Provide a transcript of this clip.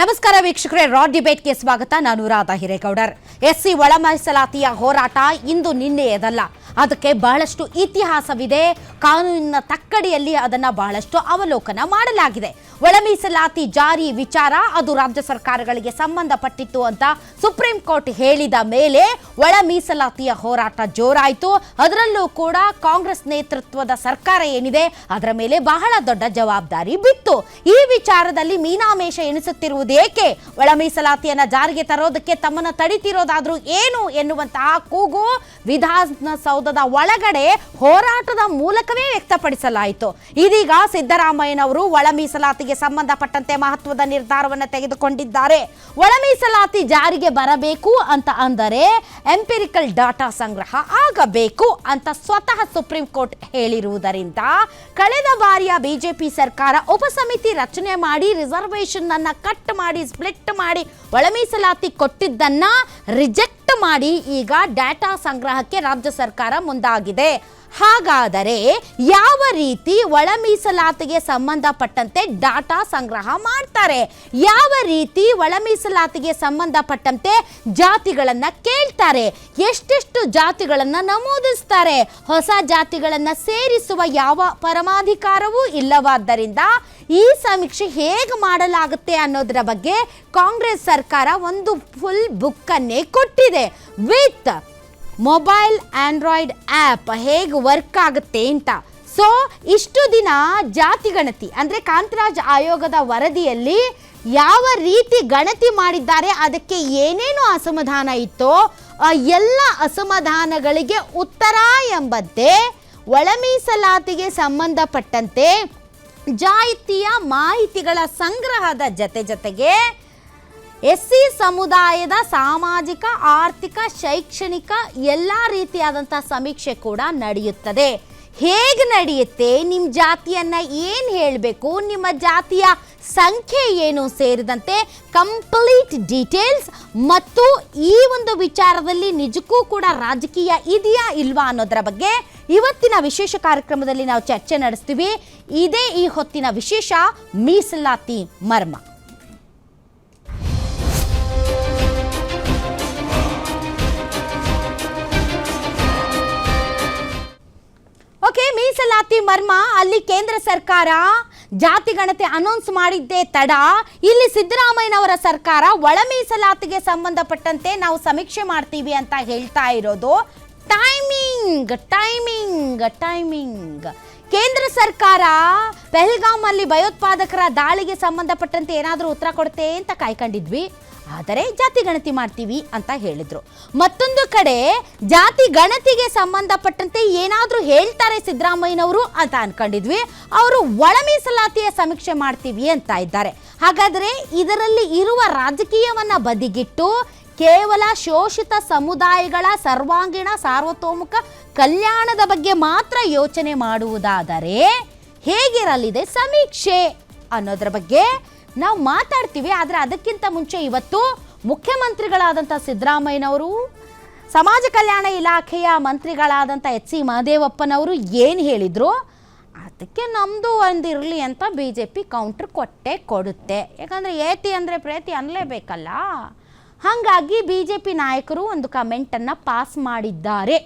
ನಮಸ್ಕಾರ ವೀಕ್ಷಕರೇ ರಾಡ್ ಡಿಬೇಟ್ಗೆ ಸ್ವಾಗತ. ನಾನು ರಾಧಾ ಹಿರೇಗೌಡರ್. ಎಸ್ಸಿ ಒಳ ಮೀಸಲಾತಿಯ ಹೋರಾಟ ಇಂದು ನಿನ್ನೆಯದಲ್ಲ. ಅದಕ್ಕೆ ಬಹಳಷ್ಟು ಇತಿಹಾಸವಿದೆ. ಕಾನೂನಿನ ತಕ್ಕಡಿಯಲ್ಲಿ ಅದನ್ನು ಬಹಳಷ್ಟು ಅವಲೋಕನ ಮಾಡಲಾಗಿದೆ. ಒಳ ಮೀಸಲಾತಿ ಜಾರಿ ವಿಚಾರ ಅದು ರಾಜ್ಯ ಸರ್ಕಾರಗಳಿಗೆ ಸಂಬಂಧಪಟ್ಟಿತ್ತು ಅಂತ ಸುಪ್ರೀಂ ಕೋರ್ಟ್ ಹೇಳಿದ ಮೇಲೆ ಒಳ ಮೀಸಲಾತಿಯ ಹೋರಾಟ ಜೋರಾಯಿತು. ಅದರಲ್ಲೂ ಕೂಡ ಕಾಂಗ್ರೆಸ್ ನೇತೃತ್ವದ ಸರ್ಕಾರ ಏನಿದೆ, ಅದರ ಮೇಲೆ ಬಹಳ ದೊಡ್ಡ ಜವಾಬ್ದಾರಿ ಬಿತ್ತು. ಈ ವಿಚಾರದಲ್ಲಿ ಮೀನಾಮೇಷ ಎಣಿಸುತ್ತಿರುವುದು ಏಕೆ? ಒಳ ಜಾರಿಗೆ ತರೋದಕ್ಕೆ ತಮ್ಮನ್ನ ತಡಿತಿರೋದಾದ್ರೂ ಏನು ಎನ್ನುವಂತಹ ಕೂಗು ವಿಧಾನಸೌಧದ ಒಳಗಡೆ ಹೋರಾಟದ ಮೂಲಕವೇ ವ್ಯಕ್ತಪಡಿಸಲಾಯಿತು. ಇದೀಗ ಸಿದ್ದರಾಮಯ್ಯನವರು ಒಳ ಮೀಸಲಾತಿಗೆ ಸಂಬಂಧಪಟ್ಟಂತೆ ಮಹತ್ವದ ನಿರ್ಧಾರವನ್ನು ತೆಗೆದುಕೊಂಡಿದ್ದಾರೆ. ಒಳ ಮೀಸಲಾತಿ ಜಾರಿಗೆ ಬರಬೇಕು ಅಂತ ಅಂದರೆ ಎಂಪಿರಿಕಲ್ ಡಾಟಾ ಸಂಗ್ರಹ ಆಗಬೇಕು ಅಂತ ಸ್ವತಃ ಸುಪ್ರೀಂ ಕೋರ್ಟ್ ಹೇಳಿರುವುದರಿಂದ ಕಳೆದ ಬಾರಿಯ ಬಿಜೆಪಿ ಸರ್ಕಾರ ಉಪಸಮಿತಿ ರಚನೆ ಮಾಡಿ ರಿಸರ್ವೇಷನ್ ಅನ್ನ ಕಟ್ ಮಾಡಿ ಸ್ಪ್ಲಿಟ್ ಮಾಡಿ ಒಳ ಮೀಸಲಾತಿ ಕೊಟ್ಟಿದ್ದನ್ನ ರಿಜೆಕ್ಟ್ ಮಾಡಿ ಈಗ ಡಾಟಾ ಸಂಗ್ರಹಕ್ಕೆ ರಾಜ್ಯ ಸರ್ಕಾರ ಮುಂದಾಗಿದೆ. ಹಾಗಾದರೆ ಯಾವ ರೀತಿ ಒಳ ಮೀಸಲಾತಿಗೆ ಸಂಬಂಧಪಟ್ಟಂತೆ ಡಾಟಾ ಸಂಗ್ರಹ ಮಾಡ್ತಾರೆ? ಯಾವ ರೀತಿ ಒಳ ಮೀಸಲಾತಿಗೆ ಸಂಬಂಧಪಟ್ಟಂತೆ ಜಾತಿಗಳನ್ನು ಕೇಳ್ತಾರೆ? ಎಷ್ಟೆಷ್ಟು ಜಾತಿಗಳನ್ನು ನಮೂದಿಸ್ತಾರೆ? ಹೊಸ ಜಾತಿಗಳನ್ನು ಸೇರಿಸುವ ಯಾವ ಪರಮಾಧಿಕಾರವೂ ಇಲ್ಲವಾದ್ದರಿಂದ ಈ ಸಮೀಕ್ಷೆ ಹೇಗೆ ಮಾಡಲಾಗುತ್ತೆ ಅನ್ನೋದರ ಬಗ್ಗೆ ಕಾಂಗ್ರೆಸ್ ಸರ್ಕಾರ ಒಂದು ಫುಲ್ ಬುಕ್ಕನ್ನೇ ಕೊಟ್ಟಿದೆ. ವಿತ್ ಮೊಬೈಲ್ ಆಂಡ್ರಾಯ್ಡ್ ಆ್ಯಪ್ ಹೇಗೆ ವರ್ಕ್ ಆಗುತ್ತೆ ಅಂತ. ಸೊ ಇಷ್ಟು ದಿನ ಜಾತಿ ಗಣತಿ ಅಂದರೆ ಕಾಂತರಾಜ್ ಆಯೋಗದ ವರದಿಯಲ್ಲಿ ಯಾವ ರೀತಿ ಗಣತಿ ಮಾಡಿದ್ದಾರೆ, ಅದಕ್ಕೆ ಏನೇನು ಅಸಮಾಧಾನ ಇತ್ತೋ ಎಲ್ಲ ಅಸಮಾಧಾನಗಳಿಗೆ ಉತ್ತರ ಎಂಬಂತೆ ಒಳ ಮೀಸಲಾತಿಗೆ ಸಂಬಂಧಪಟ್ಟಂತೆ ಜಾತಿಯ ಮಾಹಿತಿಗಳ ಸಂಗ್ರಹದ ಜತೆ ಜತೆಗೆ ಎಸ್ ಸಿ ಸಮುದಾಯದ ಸಾಮಾಜಿಕ, ಆರ್ಥಿಕ, ಶೈಕ್ಷಣಿಕ ಎಲ್ಲ ರೀತಿಯಾದಂಥ ಸಮೀಕ್ಷೆ ಕೂಡ ನಡೆಯುತ್ತದೆ. ಹೇಗೆ ನಡೆಯುತ್ತೆ? ನಿಮ್ಮ ಜಾತಿಯನ್ನು ಏನು ಹೇಳಬೇಕು? ನಿಮ್ಮ ಜಾತಿಯ ಸಂಖ್ಯೆ ಏನು ಸೇರಿದಂತೆ ಕಂಪ್ಲೀಟ್ ಡೀಟೇಲ್ಸ್ ಮತ್ತು ಈ ಒಂದು ವಿಚಾರದಲ್ಲಿ ನಿಜಕ್ಕೂ ಕೂಡ ರಾಜಕೀಯ ಇದೆಯಾ ಇಲ್ವಾ ಅನ್ನೋದರ ಬಗ್ಗೆ ಇವತ್ತಿನ ವಿಶೇಷ ಕಾರ್ಯಕ್ರಮದಲ್ಲಿ ನಾವು ಚರ್ಚೆ ನಡೆಸ್ತೀವಿ. ಇದೇ ಈ ಹೊತ್ತಿನ ವಿಶೇಷ ಮೀಸಲಾತಿ ಮರ್ಮ. ಮೀಸಲಾತಿ ಮರ್ಮ ಅಲ್ಲಿ ಕೇಂದ್ರ ಸರ್ಕಾರ ಜಾತಿ ಗಣತಿ ಅನೌನ್ಸ್ ಮಾಡಿದ್ದೇ ತಡ. ಇಲ್ಲಿ ಸಿದ್ದರಾಮಯ್ಯನವರ ಸರ್ಕಾರ ಒಳ ಮೀಸಲಾತಿಗೆ ಸಂಬಂಧಪಟ್ಟಂತೆ ನಾವು ಸಮೀಕ್ಷೆ ಮಾಡ್ತೀವಿ ಅಂತ ಹೇಳ್ತಾ ಇರೋದು. ಟೈಮಿಂಗ್ ಟೈಮಿಂಗ್ ಟೈಮಿಂಗ್ ಕೇಂದ್ರ ಸರ್ಕಾರ ಪೆಹಲ್ಗಾಮ್ ಅಲ್ಲಿ ಭಯೋತ್ಪಾದಕರ ದಾಳಿಗೆ ಸಂಬಂಧಪಟ್ಟಂತೆ ಏನಾದರೂ ಉತ್ತರ ಕೊಡುತ್ತೆ ಅಂತ ಕಾಯ್ಕೊಂಡಿದ್ವಿ. ಆದರೆ ಜಾತಿ ಗಣತಿ ಮಾಡ್ತೀವಿ ಅಂತ ಹೇಳಿದ್ರು. ಮತ್ತೊಂದು ಕಡೆ ಜಾತಿ ಗಣತಿಗೆ ಸಂಬಂಧಪಟ್ಟಂತೆ ಏನಾದರೂ ಹೇಳ್ತಾರೆ ಸಿದ್ದರಾಮಯ್ಯನವರು ಅಂತ ಅನ್ಕೊಂಡಿದ್ವಿ. ಅವರು ಒಳ ಮೀಸಲಾತಿಯ ಸಮೀಕ್ಷೆ ಮಾಡ್ತೀವಿ ಅಂತ ಇದ್ದಾರೆ. ಹಾಗಾದರೆ ಇದರಲ್ಲಿ ಇರುವ ರಾಜಕೀಯವನ್ನ ಬದಿಗಿಟ್ಟು ಕೇವಲ ಶೋಷಿತ ಸಮುದಾಯಗಳ ಸರ್ವಾಂಗೀಣ ಸಾರ್ವತೋಮುಖ ಕಲ್ಯಾಣದ ಬಗ್ಗೆ ಮಾತ್ರ ಯೋಚನೆ ಮಾಡುವುದಾದರೆ ಹೇಗಿರಲಿದೆ ಸಮೀಕ್ಷೆ ಅನ್ನೋದ್ರ ಬಗ್ಗೆ ನಾವು ಮಾತಾಡ್ತೀವಿ, ಆದರೆ ಅದಕ್ಕಿಂತ ಮುಂಚೆ ಇವತ್ತು ಮುಖ್ಯಮಂತ್ರಿಗಳಾದಂಥ ಸಿದ್ದರಾಮಯ್ಯನವರು, ಸಮಾಜ ಕಲ್ಯಾಣ ಇಲಾಖೆಯ ಮಂತ್ರಿಗಳಾದಂಥ ಎಚ್ ಸಿ ಮಹದೇವಪ್ಪನವರು ಏನು ಹೇಳಿದರು? ಅದಕ್ಕೆ ನಮ್ಮದು ಒಂದು ಇರಲಿ ಅಂತ ಬಿ ಜೆ ಪಿ ಕೌಂಟ್ರ್ ಕೊಟ್ಟೆ ಕೊಡುತ್ತೆ. ಯಾಕಂದರೆ ಏತಿ ಅಂದರೆ ಪ್ರೇತಿ ಅನ್ನಲೇಬೇಕಲ್ಲ? ಹಾಗಾಗಿ ಬಿ ಜೆ ಪಿ ನಾಯಕರು ಒಂದು ಕಮೆಂಟನ್ನು ಪಾಸ್ ಮಾಡಿದ್ದಾರೆ.